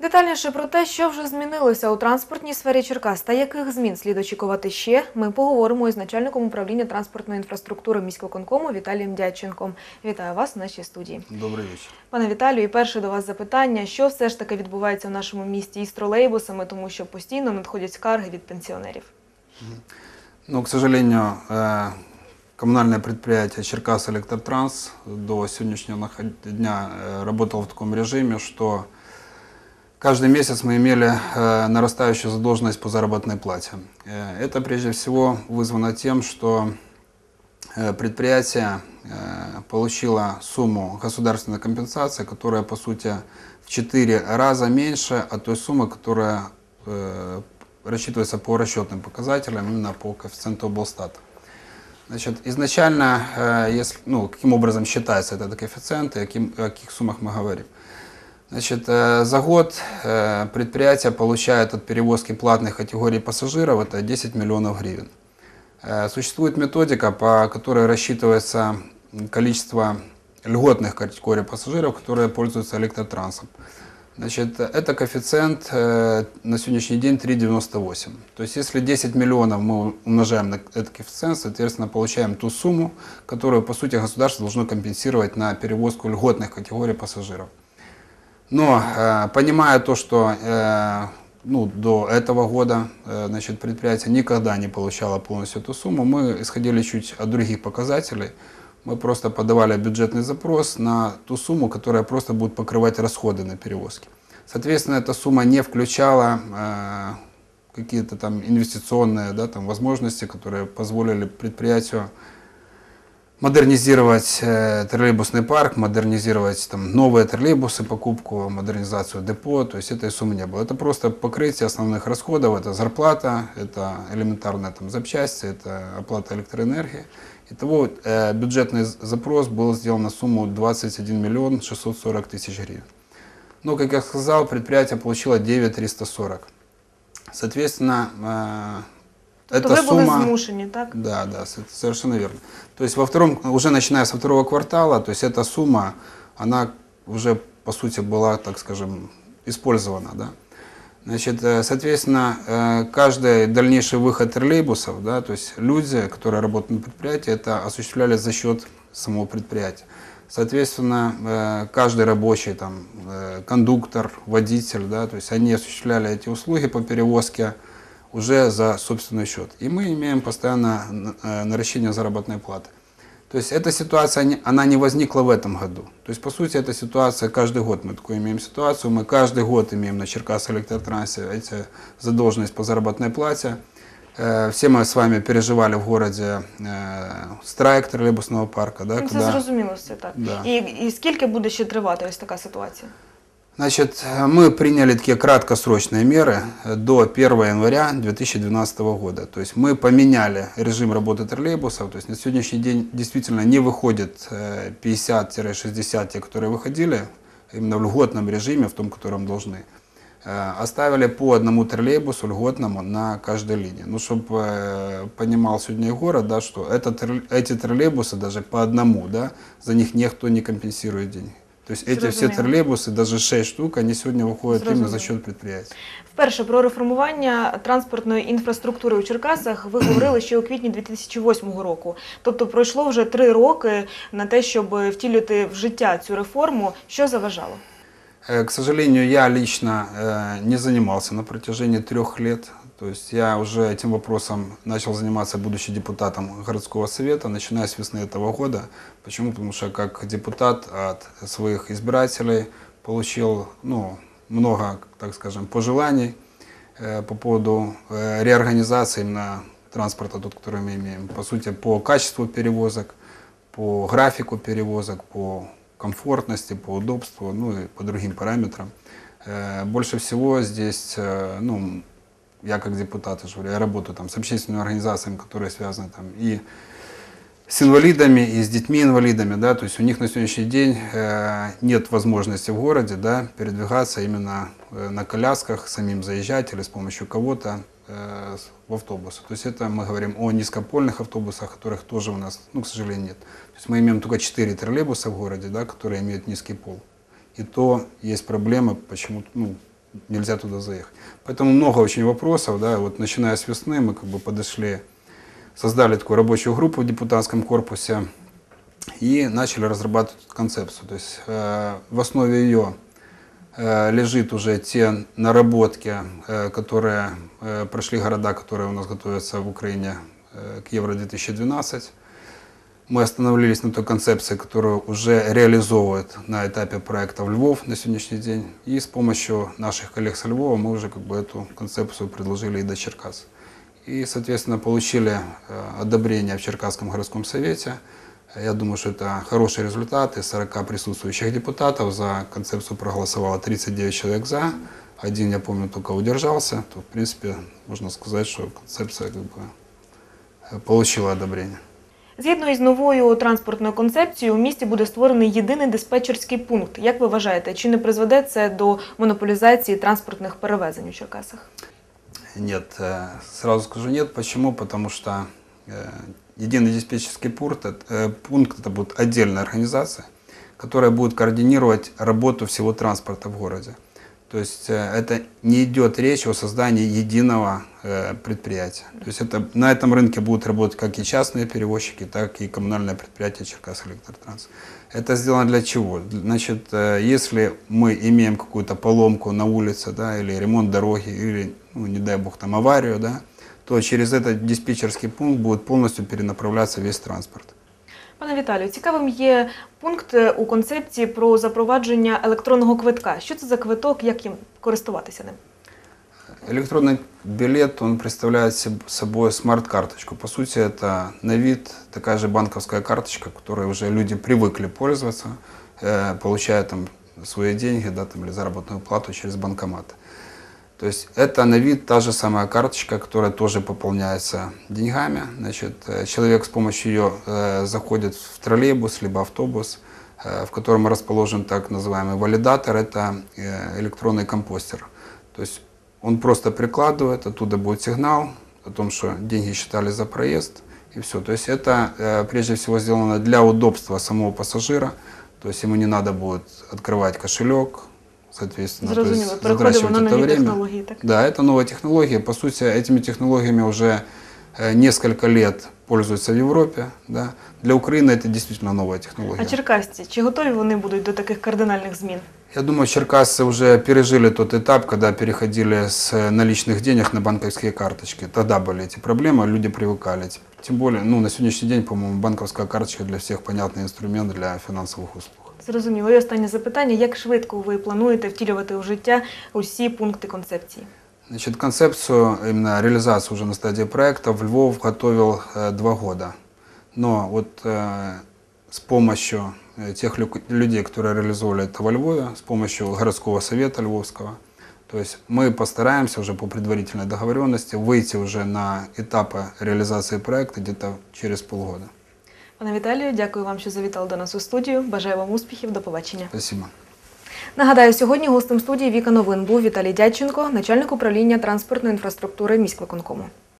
Детальніше про те, що вже змінилося у транспортній сфері Черкас та яких змін слід очікувати ще, ми поговоримо із начальником управління транспортної інфраструктури міськвиконкому Віталієм Дядченком. Вітаю вас в нашій студії. Добрый вечер. Пане Віталію, і перше до вас запитання: що все ж таки відбувається в нашому місті із тролейбусами, тому що постійно надходять скарги від пенсіонерів. Ну, к сожалению, э, коммунальное предприятие Черкас Электротранс до сегодняшнего наход- дня э, работало в таком режиме, что каждый месяц мы имели э, нарастающую задолженность по заработной плате. Э, Это прежде всего вызвано тем, что э, предприятие э, получило сумму государственной компенсации, которая по сути в 4 раза меньше от той суммы, которая э, рассчитывается по расчетным показателям, именно по коэффициенту облстата. Значит, изначально, э, если, ну, каким образом считается этот коэффициент и о каких суммах мы говорим? Значит, э, за год э, предприятие получает от перевозки платных категорий пассажиров это 10 миллионов гривен. Э, Существует методика, по которой рассчитывается количество льготных категорий пассажиров, которые пользуются электротрансом. Значит, это коэффициент на сегодняшний день 3,98. То есть, если 10 миллионов мы умножаем на этот коэффициент, соответственно, получаем ту сумму, которую, по сути, государство должно компенсировать на перевозку льготных категорий пассажиров. Но э, понимая то, что э, ну, до этого года э, значит, предприятие никогда не получало полностью эту сумму, мы исходили чуть от других показателей. Мы просто подавали бюджетный запрос на ту сумму, которая просто будет покрывать расходы на перевозки. Соответственно, эта сумма не включала э, какие-то там инвестиционные да, там, возможности, которые позволили предприятию модернизировать э, троллейбусный парк, модернизировать там, новые троллейбусы, покупку, модернизацию депо, то есть этой суммы не было. Это просто покрытие основных расходов, это зарплата, это элементарные там, запчасти, это оплата электроэнергии. Итого э, бюджетный запрос был сделан на сумму 21 миллион 640 тысяч гривен. Но, как я сказал, предприятие получило 9 340. Соответственно, э, Тобто эта ви були сумма... змушені, так? Да, да, совершенно верно. То есть во втором, уже начиная со второго квартала, то есть эта сумма, она уже по сути была, так скажем, использована, да. Значит, э, соответственно, э, каждый дальнейший выход троллейбусов, да, то есть люди, которые работают на предприятии, это осуществляли за счет самого предприятия. Соответственно, э, каждый рабочий, там, кондуктор, водитель, да, то есть они осуществляли эти услуги по перевозке уже за собственный счет. И мы имеем постоянно э, наращение заработной платы. То есть эта ситуация, не- она не возникла в этом году. То есть, по сути, эта ситуация, каждый год мы такую имеем ситуацию, мы каждый год имеем на Черкас электротрансе эти задолженность по заработной плате. Э, Все мы с вами переживали в городе э, страйк троллейбусного парка, да, Ну, Це когда- зрозуміло все так. Да. І, і скільки буде ще тривати ось така ситуація? Значит, мы приняли такие краткосрочные меры э, до 1 января 2012 года. То есть мы поменяли режим работы троллейбусов. То есть на сегодняшний день действительно не выходит э, 50-60 те, которые выходили именно в льготном режиме, в том, котором должны. Э, Оставили по одному троллейбусу льготному на каждой линии. Ну, чтобы понимал сегодня город, да, что это, эти троллейбусы даже по одному, да, за них никто не компенсирует деньги. То есть эти все Зрозуміло. троллейбусы, даже 6 штук, они сегодня выходят именно за Зрозуміло. счет предприятий. Вперше про реформування транспортної інфраструктури у Черкасах ви говорили ще у квітні 2008 року. Тобто пройшло вже три роки на те, щоб втілювати в життя цю реформу. Що заважало? Э, К сожалению, я лично э, не занимался на протяжении трех лет. То есть я уже этим вопросом начал заниматься, будучи депутатом городского совета, начиная с весны этого года. Почему? Потому что как депутат от своих избирателей получил ну, много, так скажем, пожеланий э, по поводу э, реорганизации именно транспорта, тот, который мы имеем. По сути, по качеству перевозок, по графику перевозок, по комфортности, по удобству, ну и по другим параметрам. Э, Больше всего здесь, э, ну, я как депутат, я говорю, я работаю там с общественными организациями, которые связаны там и с инвалидами, и с детьми-инвалидами, да, то есть у них на сегодняшний день э, нет возможности в городе, да, передвигаться именно э, на колясках, самим заезжать или с помощью кого-то э, в автобусы. То есть это мы говорим о низкопольных автобусах, которых тоже у нас, ну, к сожалению, нет. То есть мы имеем только 4 троллейбуса в городе, да, которые имеют низкий пол. И то есть проблема, почему, ну, нельзя туда заехать. Поэтому много очень вопросов, да, вот начиная с весны мы как бы подошли, создали такую рабочую группу в депутатском корпусе и начали разрабатывать концепцию. То есть э, в основе ее э, лежит уже те наработки, э, которые э, прошли города, которые у нас готовятся в Украине э, к Евро-2012. Мы остановились на той концепции, которую уже реализовывает на этапе проекта в Львов на сегодняшний день. И с помощью наших коллег со Львова мы уже как бы эту концепцию предложили и до Черкас. И, соответственно, получили э, одобрение в Черкасском городском совете. Я думаю, что это хороший результат. Из 40 присутствующих депутатов за концепцию проголосовало 39 человек за. Один, я помню, только удержался. То, в принципе, можно сказать, что концепция как бы э, получила одобрение. Згідно із новою транспортною концепцією, у місті буде створений єдиний диспетчерський пункт. Як ви вважаєте, чи не призведе це до монополізації транспортних перевезень у Черкасах? Нет, э, сразу скажу нет. Почему? Потому что э, единый диспетчерский пункт, это- э, пункт это будет отдельная организация, которая будет координировать работу всего транспорта в городе. То есть э, это не идет речь о создании единого э, предприятия. То есть это, на этом рынке будут работать как и частные перевозчики, так и коммунальное предприятие Черкас Электротранс. Это сделано для чего? Значит, э, если мы имеем какую-то поломку на улице, да, или ремонт дороги, или, ну, не дай бог, там аварию, да, то через этот диспетчерский пункт будет полностью перенаправляться весь транспорт. Пане Віталію, цікавим є пункт е, у концепції про запровадження електронного квитка. Що це за квиток, як їм користуватися ним? Электронный билет, он представляет себ- собой смарт-карточку. По сути, это на вид такая же банковская карточка, которой уже люди привыкли пользоваться, э, получая там свои деньги да, там, или заработную плату через банкоматы. То есть это на вид та же самая карточка, которая тоже пополняется деньгами. Значит, э, человек с помощью ее э, заходит в троллейбус либо автобус, э, в котором расположен так называемый валидатор, это э, электронный компостер. То есть он просто прикладывает, оттуда будет сигнал о том, что деньги считали за проезд, и все. То есть это э, прежде всего сделано для удобства самого пассажира, то есть ему не надо будет открывать кошелек, соответственно, то есть Зрозуміло. Переходимо затрачивать на это нові время. технології. Так? Да, это новая технология. По сути, этими технологиями уже э, несколько лет пользуются в Европе. Да. Для Украины это действительно новая технология. А черкасці, чи готові вони будуть до таких кардинальних змін? Я думаю, черкасцы уже пережили тот этап, когда переходили с наличных денег на банковские карточки. Тогда были эти проблемы, люди привыкали. Тем более, ну, на сегодняшний день, по-моему, банковская карточка для всех понятный инструмент для финансовых услуг. Зрозуміло. І останнє запитання: як швидко ви плануєте втілювати у життя усі пункти концепції? Значит, концепцию, именно реализацию уже на стадии проекта в Львов готовил э, два года. Но вот э, с помощью э, тех лю- людей, которые реализовали это во Львове, с помощью городского совета Львовского, то есть мы постараемся уже по предварительной договоренности выйти уже на этапы реализации проекта где-то через полгода. Пане Віталію, дякую вам, що завітали до нас у студію. Бажаю вам успіхів. До побачення. Дякую. Нагадаю, сьогодні гостем студії Віка Новин був Віталій Дядченко, начальник управління транспортної інфраструктури міськвиконкому.